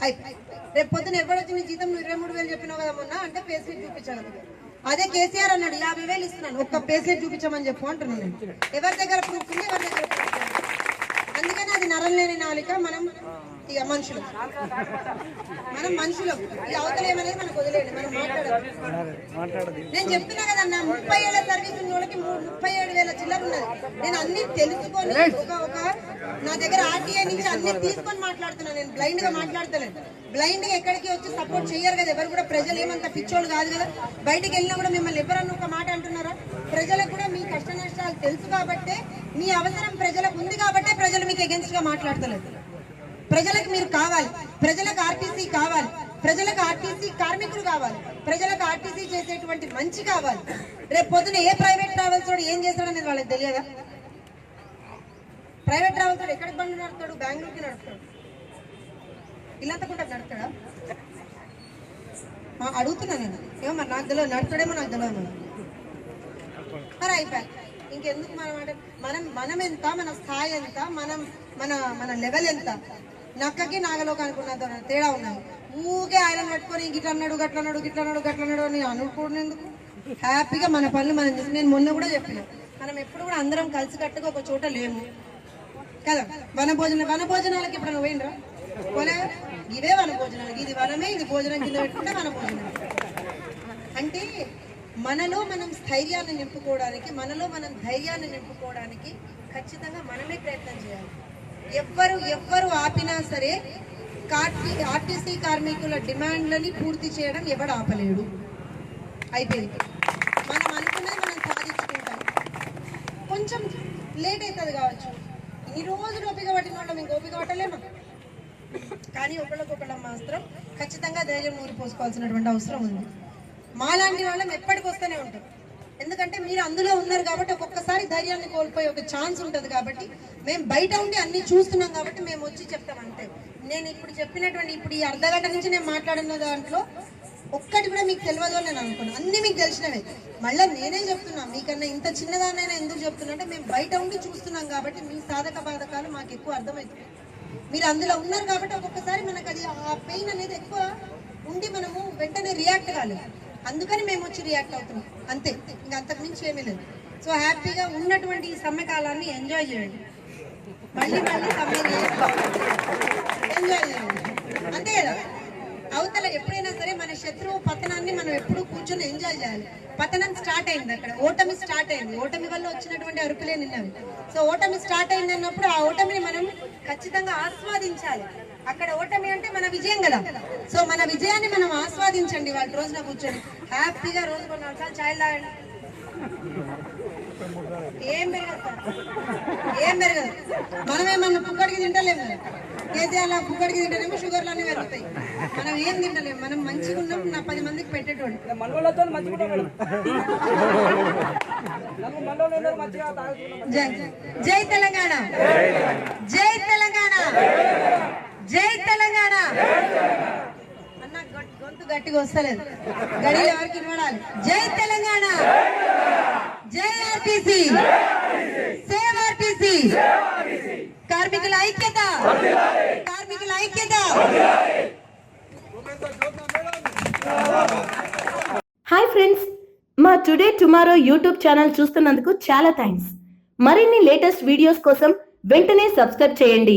అయిపోయి రేపు పొద్దున ఎవడొచ్చి నీ జీతం ఇరవై మూడు వేలు చెప్పినావు కదా మొన్న? అంటే పే స్లిప్ చూపించాను అదే కేసీఆర్ అన్నాడు యాభై వేలు ఇస్తున్నాను. ఒక్క పే స్లిప్ చూపించమని చెప్పు అంటున్నాను ఎవరి దగ్గర ప్రూఫ్ ఉంది ఎవరి దగ్గర అందుకని అది నరం లేని నాలిక. మనం ఇక మనుషులు. మనం మనుషులు. ఈ అవతల ఏమనేది మనకు వదిలేండి మనం మాట్లాడాలి నేను చెప్తున్నా కదన్న ముప్పై ఏళ్ళ సర్వీస్ ఉన్న వాళ్ళకి ముప్పై ఏడు వేల చిల్లర ఉన్నది. నేను అన్ని తెలుసుకొని ఒక ఒక నా దగ్గర ఆర్టీఐ నుంచి అన్ని తీసుకొని మాట్లాడుతున్నా నేను. బ్లైండ్గా మాట్లాడతలేను. బ్లైండ్గా ఎక్కడికి వచ్చి సపోర్ట్ చేయరు కదా. ఎవరు కూడా ప్రజలు ఏమంత పిచ్చోళ్ళు కాదు కదా. బయటికి వెళ్ళినా కూడా మిమ్మల్ని ఎవరన్నా ఒక మాట అంటున్నారా? ప్రజలకు కూడా మీ కష్ట నష్టాలు తెలుసు కాబట్టే మీ అవసరం ప్రజలకు ఉంది కాబట్టే ప్రజలు మీకు ఎగెన్స్ట్గా మాట్లాడతలేదు. ప్రజలకు మీరు కావాలి. ప్రజలకు ఆర్టీసీ కావాలి. ప్రజలకు ఆర్టీసీ కార్మికులు కావాలి. ప్రజలకు ఆర్టీసీ చేసేటువంటి మంచి కావాలి. రేపు పొద్దున ఏ ప్రైవేట్ ట్రావెల్స్ వాడు ఏం చేస్తాడనేది వాళ్ళకి తెలియదా? ప్రైవేట్ ట్రావెల్స్ వాడు ఎక్కడికి బండి నడుపుతాడు? బెంగళూరుకి నడుపుతాడు. ఇల్లంతకుండా నడుపుతాడా? అడుగుతున్నా నేను. ఏమో మరి నాకు తెలియదు. నడుపుతాడేమో నాకు తెలియదు మరి అయిపోయి ఇంకెందుకు మనం అంటే మనం మనం ఎంత? మన స్థాయి ఎంత? మనం మన మన లెవెల్ ఎంత? నక్కకి నాగలోకానికి ఉన్నంత తేడా ఉన్నాయి ఊకే ఆయన పట్టుకొని గిట్ల అన్నాడు గట్ల అన్నాడు గిట్ల అన్నాడు గట్ల అన్నాడు అని అనుకునేందుకు హ్యాపీగా మన పనులు మనం చేసి నేను మొన్న కూడా చెప్పిన మనం ఎప్పుడు కూడా అందరం కలిసి కట్టుగా ఒక చోట లేము. కదా? వన భోజన వన భోజనాలకి పోయినరా పోలే? ఇవే వన ఇది వనమే ఇది భోజనం కింద పెట్టుకుంటే వనభోజనం. అంటే మనలో మనం స్థైర్యాన్ని నింపుకోవడానికి మనలో మనం ధైర్యాన్ని నింపుకోవడానికి ఖచ్చితంగా మనమే ప్రయత్నం చేయాలి. ఎవ్వరు ఎవ్వరు ఆపినా సరే కార్టీ ఆర్టీసీ కార్మికుల డిమాండ్లని పూర్తి చేయడం ఎవడు ఆపలేడు. అయిపోయింది. మనం అనుకున్నది మనం సాధించుకుంటాం. కొంచెం లేట్ అవుతుంది కావచ్చు. ఈ రోజులు ఓపిక పట్టిన వాళ్ళం ఇంక ఓపిక పట్టలేమా? కానీ ఒకళ్ళకొకళ్ళం మాత్రం ఖచ్చితంగా ధైర్యం ఊరిపోసుకోవాల్సినటువంటి అవసరం ఉంది. మాలాంటి వాళ్ళం ఎప్పటికి వస్తూనే ఉంటాం. ఎందుకంటే మీరు అందులో ఉన్నారు కాబట్టి ఒక్కొక్కసారి ధైర్యాన్ని కోల్పోయే ఒక ఛాన్స్ ఉంటుంది కాబట్టి మేము బయట ఉండి అన్ని చూస్తున్నాం కాబట్టి మేము వచ్చి చెప్తాం అంతే. నేను ఇప్పుడు చెప్పినటువంటి ఇప్పుడు ఈ అర్ధగంట నుంచి నేను మాట్లాడిన దాంట్లో ఒక్కటి కూడా మీకు తెలియదు అని నేను అనుకున్నాను అన్ని మీకు తెలిసినవే. మళ్ళీ నేనే చెప్తున్నా? మీకన్నా ఇంత చిన్నదాన్నైనా ఎందుకు చెప్తున్నా? అంటే మేము బయట ఉండి చూస్తున్నాం కాబట్టి మీ సాధక బాధకాలు మాకు ఎక్కువ అర్థమవుతుంది మీరు అందులో ఉన్నారు కాబట్టి ఒక్కొక్కసారి మనకు అది ఆ పెయిన్ అనేది ఎక్కువ ఉండి మనము వెంటనే రియాక్ట్ కాలేదు అందుకని మేము వచ్చి రియాక్ట్ అవుతున్నాం. అంతే. ఇంకా అంతకు మించి ఏమీ లేదు. సో హ్యాపీగా ఉన్నటువంటి ఈ సమ్మె కాలాన్ని ఎంజాయ్ చేయండి. మళ్ళీ మళ్ళీ సమ్మె ఎంజాయ్ చేయండి. అంతే కదా? అవతల ఎప్పుడైనా సరే మన శత్రువు పతనాన్ని మనం ఎప్పుడు కూర్చొని ఎంజాయ్ చేయాలి. పతనం స్టార్ట్ అయింది అక్కడ. ఓటమి స్టార్ట్ అయింది. ఓటమి వల్ల వచ్చినటువంటి అరుపులే నిన్నవి. సో ఓటమి స్టార్ట్ అయింది అన్నప్పుడు ఆ ఓటమిని మనం ఖచ్చితంగా ఆస్వాదించాలి. అక్కడ ఓటమి అంటే మన విజయం కదా. సో మన విజయాన్ని మనం ఆస్వాదించండి వాళ్ళ రోజున కూర్చొని. హ్యాపీగా రోజు కొన్ని నిమిషాలు ఛాయ్ తాగండి. ఏం పెరగదు. సార్. ఏం పెరగదు. మనమేమన్నా పుక్కడికి తింటలేము. కేసీఆర్ పుక్కడికి తింటలేము షుగర్లు అన్ని పెరుగుతాయి. మనం ఏం తింటలేము. మనం మంచిగా ఉన్నాం నా పది మందికి పెట్టేటోడు జై జై తెలంగాణ. జై తెలంగాణ. జై తెలంగాణ. అన్న గొంతు గట్టిగా వస్తలేదు. గడి ఎవరికి వినబడాలి జై తెలంగాణ. జై ఆర్టీసీ సేవ్ ఆర్టీసీ కార్మికుల ఐక్యత. కార్మికుల ఐక్యత. Hi friends. మా టుడే టుమారో యూట్యూబ్ ఛానల్ చూస్తున్నందుకు చాలా థ్యాంక్స్ మరిన్ని లేటెస్ట్ వీడియోస్ కోసం వెంటనే సబ్స్క్రైబ్ చేయండి.